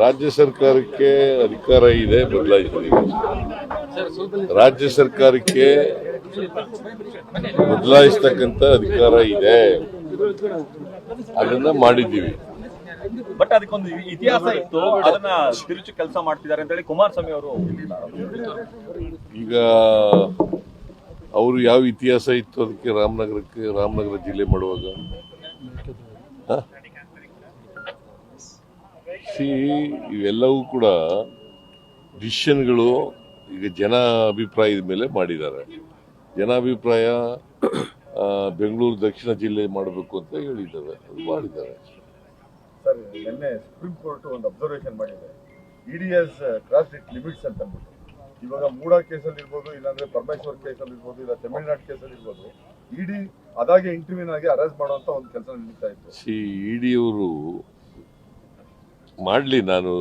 ರಾಜ್ಯ ಸರ್ಕಾರಕ್ಕೆ ಅಧಿಕಾರ ಇದೆ ಬದಲಾಯಿಸಿದೆ. ರಾಜ್ಯ ಸರ್ಕಾರಕ್ಕೆ ಬದಲಾಯಿಸ್ತಕ್ಕಂಥ ಅಧಿಕಾರ ಇದೆ. ಅದನ್ನ ಮಾಡಿದ್ದೀವಿ. ಬಟ್ ಅದಕ್ಕೊಂದು ಇತಿಹಾಸ ಇತ್ತು ಅದನ್ನ ತಿರುಚಿ ಕೆಲಸ ಮಾಡ್ತಿದ್ದಾರೆ ಅಂತ ಹೇಳಿ ಕುಮಾರಸ್ವಾಮಿ ಅವರು ಈಗ ಅವರು ಯಾವ ಇತಿಹಾಸ ಇತ್ತು ಅದಕ್ಕೆ ರಾಮನಗರಕ್ಕೆ ರಾಮನಗರ ಜಿಲ್ಲೆ ಮಾಡುವಾಗ? ಸಿ ಇವೆಲ್ಲವೂ ಕೂಡ ಡಿಸಿಷನ್ಗಳು ಈಗ ಜನ ಅಭಿಪ್ರಾಯದ ಮೇಲೆ ಮಾಡಿದ್ದಾರೆ. ಜನಾಭಿಪ್ರಾಯ ಬೆಂಗಳೂರು ದಕ್ಷಿಣ ಜಿಲ್ಲೆ ಮಾಡಬೇಕು ಅಂತ ಹೇಳಿದ್ದಾರೆ. ಅದು ಮಾಡಿದ್ದಾರೆ. ಸರ್ ನಿನ್ನೆ ಸುಪ್ರೀಂ ಕೋರ್ಟ್ ಒಂದು ಅಬ್ಸರ್ವೇಷನ್ ಮಾಡಿದೆ. ಇಡಿಎಸ್ ಕ್ರಾಸ್ ಇಟ್ ಲಿಮಿಟ್ಸ್ ಅಂತ ಅಂದ್ಬಿಟ್ಟು. ಇವಾಗ ಮೂಡಾ ಕೇಸಲ್ಲಿ ಇರ್ಬೋದು ಇಲ್ಲಾಂದ್ರೆ ಪರಮೇಶ್ವರ್ ಕೇಸಲ್ಲಿ ಇರ್ಬೋದು ಇಲ್ಲ ತಮಿಳ್ನಾಡು ಕೇಸಲ್ಲಿ ಇರ್ಬೋದು ಇಡಿ ಅದಾಗೆ ಇಂಟರ್ವ್ಯೂನ್ ಆಗಿ ಅರೆಸ್ಟ್ ಮಾಡುವಂತ ಒಂದು ಕೆಲಸ ನಡೀತಾ ಇತ್ತು. ಸಿ ಇಡಿಯವರು ಮಾಡಲಿ, ನಾನು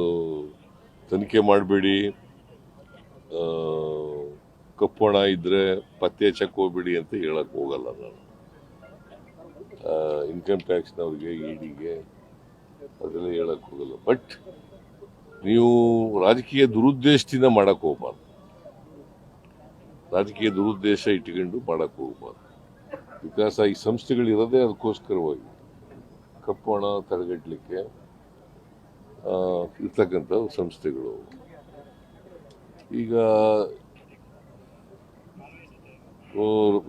ತನಿಖೆ ಮಾಡಬೇಡಿ. ಕಪ್ಪೋಣ ಇದ್ದರೆ ಪತ್ತೆ ಹಚ್ಚಕ್ಕೆ ಹೋಗ್ಬೇಡಿ ಅಂತ ಹೇಳಕ್ಕೆ ಹೋಗಲ್ಲ ನಾನು. ಇನ್ಕಮ್ ಟ್ಯಾಕ್ಸ್ನವ್ರಿಗೆ ಡಿಗೆ ಅದೆಲ್ಲ ಹೇಳಕ್ಕೆ ಹೋಗಲ್ಲ. ಬಟ್ ನೀವು ರಾಜಕೀಯ ದುರುದ್ದೇಶದಿಂದ ಮಾಡಕ್ಕೆ ಹೋಗ್ಬಾರ್ದು. ರಾಜಕೀಯ ದುರುದ್ದೇಶ ಇಟ್ಕೊಂಡು ಮಾಡಕ್ಕೆ ಹೋಗ್ಬಾರ್ದು. ಬಿಕಾಸ್ ಈ ಸಂಸ್ಥೆಗಳಿರೋದೇ ಅದಕ್ಕೋಸ್ಕರವಾಗಿ. ಕಪ್ಪು ಹಣ ತಡೆಗಟ್ಟಲಿಕ್ಕೆ ಇರ್ತಕ್ಕಂಥ ಸಂಸ್ಥೆಗಳು. ಈಗ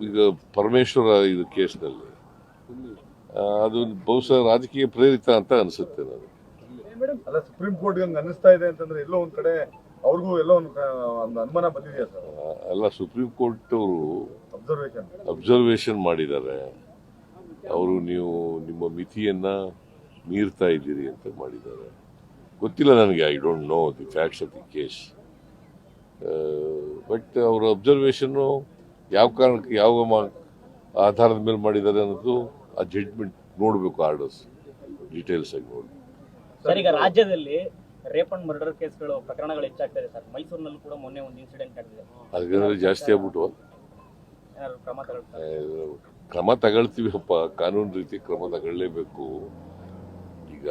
ಈಗ ಪರಮೇಶ್ವರ ಇದು ಕೇಸ್ನಲ್ಲಿ. ಅದು ಬಹುಶಃ ರಾಜಕೀಯ ಪ್ರೇರಿತ ಅಂತ ಅನಿಸುತ್ತೆ ನನಗೆ. ಅಲ್ಲ ಸುಪ್ರೀಂ ಕೋರ್ಟ್ ಹಂಗ ಅನಿಸ್ತಾ ಇದೆ ಅಂತಂದ್ರೆ ಎಲ್ಲೋ ಒಂದ್ ಕಡೆ ಅವ್ರಿಗೂ ಎಲ್ಲೋ ಒಂದು ಅನುಮಾನ ಬಂದಿದೆಯಾ ಸರ್? ಅಲ್ಲ ಸುಪ್ರೀಂ ಕೋರ್ಟ್ ಅವರು ಅಬ್ಸರ್ವೇಷನ್ ಅಬ್ಸರ್ವೇಷನ್ ಮಾಡಿದ್ದಾರೆ. ಅವರು ನೀವು ನಿಮ್ಮ ಮಿತಿಯನ್ನ ಮೀರ್ತಾ ಇದ್ದೀರಿ ಅಂತ ಮಾಡಿದ್ದಾರೆ. ಗೊತ್ತಿಲ್ಲ ನನಗೆ I don't know the facts of the case but ಅವರ ಅಬ್ಸರ್ವೇಷನ್ನು ಯಾವ ಕಾರಣಕ್ಕೆ ಯಾವ ಆಧಾರದ ಮೇಲೆ ಮಾಡಿದ್ದಾರೆ ಅನ್ನೋದು ಆ ಜಡ್ಜ್ಮೆಂಟ್ ನೋಡಬೇಕು ಆರ್ಡರ್ಸ್ ಡೀಟೇಲ್ಸ್ ಆಗಿ ನೋಡಿ. ಸರ್ ಈಗ ರಾಜ್ಯದಲ್ಲಿ ರೇಪ್ ಅಂಡ್ ಮರ್ಡರ್ ಕೇಸ್ಗಳು ಪ್ರಕರಣಗಳು ಹೆಚ್ಚಾಗ್ತಾ ಇದೆ ಸರ್ ಮೈಸೂರಿನಲ್ಲೂ ಕೂಡ ಮೊನ್ನೆ ಒಂದು ಇನ್ಸಿಡೆಂಟ್ ಆಗಿದೆ ಅದಕ್ಕೆ ಜಾಸ್ತಿ ಆಗ್ಬಿಟ್ಟು ಕ್ರಮ ತಗೊಳ್ತೀವಿ ಕ್ರಮ ತಗೊಳ್ತೀವಪ್ಪ. ಕಾನೂನು ರೀತಿ ಕ್ರಮ ತಗೊಳ್ಳೇಬೇಕು. ಈಗ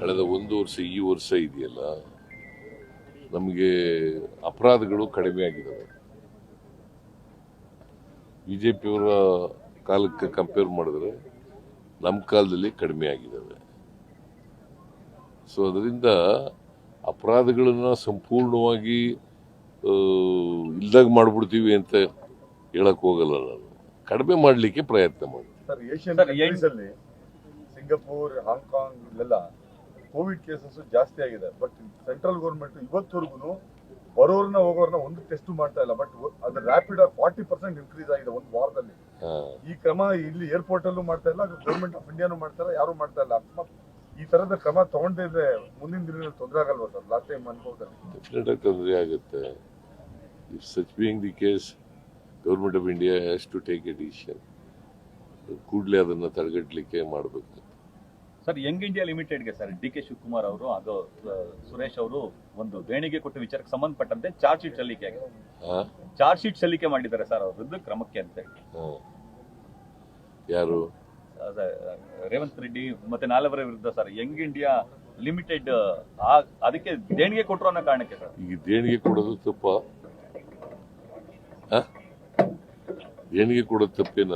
ಕಳೆದ ಒಂದು ವರ್ಷ ಈ ವರ್ಷ ಇದೆಯಲ್ಲ ನಮಗೆ ಅಪರಾಧಗಳು ಕಡಿಮೆ ಆಗಿದ್ದಾವೆ ಪಿಯವರ ಕಾಲಕ್ಕೆ ಕಂಪೇರ್ ಮಾಡಿದ್ರೆ ನಮ್ಮ ಕಾಲದಲ್ಲಿ ಕಡಿಮೆ ಆಗಿದ್ದಾವೆ ಸೊ ಅದರಿಂದ ಅಪರಾಧಗಳನ್ನ ಸಂಪೂರ್ಣವಾಗಿ ಇಲ್ದಾಗ ಮಾಡಿಬಿಡ್ತೀವಿ ಅಂತ ಹೇಳಕ್ ಹೋಗಲ್ಲ ನಾನು. ಕಡಿಮೆ ಮಾಡಲಿಕ್ಕೆ ಪ್ರಯತ್ನ ಮಾಡಿ sir Asian sir, countries Hong Kong COVID cases ಜಾಸ್ತಿ ಆಗಿದೆ. ಬಟ್ ಸೆಂಟ್ರಲ್ ಗೌರ್ಮೆಂಟ್ ಇವತ್ತವರೆಗೂ ಬರೋರ್ನ ಹೋಗೋರ್ನ ಒಂದು ಟೆಸ್ಟ್ ಮಾಡ್ತಾ ಇಲ್ಲ. ಬಟ್ ಅದು ರ್ಯಾಪಿಡ್ ಆಗಿ ಫಾರ್ಟಿ ಪರ್ಸೆಂಟ್ ಇನ್ಕ್ರೀಸ್ ಆಗಿದೆ ಒಂದು ವಾರದಲ್ಲಿ. ಈ ಕ್ರಮ ಇಲ್ಲಿ ಏರ್ಪೋರ್ಟ್ ಅಲ್ಲೂ ಮಾಡ್ತಾ ಇಲ್ಲ ಗೌರ್ಮೆಂಟ್ ಆಫ್ ಇಂಡಿಯಾನು ಮಾಡ್ತಾ ಇಲ್ಲ ಯಾರು ಮಾಡ್ತಾ ಇಲ್ಲ. ಅಕಸ್ಮಾತ್ ಈ ತರದ ಕ್ರಮ ತಗೊಂಡಿದ್ರೆ ಮುಂದಿನ ದಿನಗಳಲ್ಲಿ ತೊಂದರೆ ಆಗಲ್ವಾ ಸರ್? ಲಾಸ್ಟ್ ಟೈಮ್ ಅನುಭವದಲ್ಲಿ ತೊಂದರೆ ಆಗುತ್ತೆ. If such being the case government of India has to take a decision ಕೂಡಲೇ ಅದನ್ನ ತಡೆಗಟ್ಟಲಿಕ್ಕೆ ಮಾಡಬೇಕು ಸರ್ ಯಂಗ್ ಇಂಡಿಯಾ ಲಿಮಿಟೆಡ್ಗೆ ಸರ್ ಡಿ ಕೆ ಶಿವಕುಮಾರ್ ಅವರು ಅದು ಸುರೇಶ್ ಅವರು ಒಂದು ದೇಣಿಗೆ ಕೊಟ್ಟ ವಿಚಾರಕ್ಕೆ ಸಂಬಂಧಪಟ್ಟಂತೆ ಚಾರ್ಜ್ ಶೀಟ್ ಸಲ್ಲಿಕೆ ಆಗಿದೆ. ಚಾರ್ಜ್ ಶೀಟ್ ಸಲ್ಲಿಕೆ ಮಾಡಿದ್ದಾರೆ ಸರ್ ಅವ್ರ ವಿರುದ್ಧ ಕ್ರಮಕ್ಕೆ ಅಂತ ಯಾರು? ರೇವಂತ್ ರೆಡ್ಡಿ ಮತ್ತೆ ನಾಲ್ವರ ವಿರುದ್ಧ ಸರ್ ಯಂಗ್ ಇಂಡಿಯಾ ಲಿಮಿಟೆಡ್ ಅದಕ್ಕೆ ದೇಣಿಗೆ ಕೊಟ್ಟರು ಅನ್ನೋ ಕಾರಣಕ್ಕೆ ಸರ್. ಈ ದೇಣಿಗೆ ಕೊಡೋದು ತಪ್ಪ? ದೇಣಿಗೆ ಕೊಡೋದು ತಪ್ಪೇನ?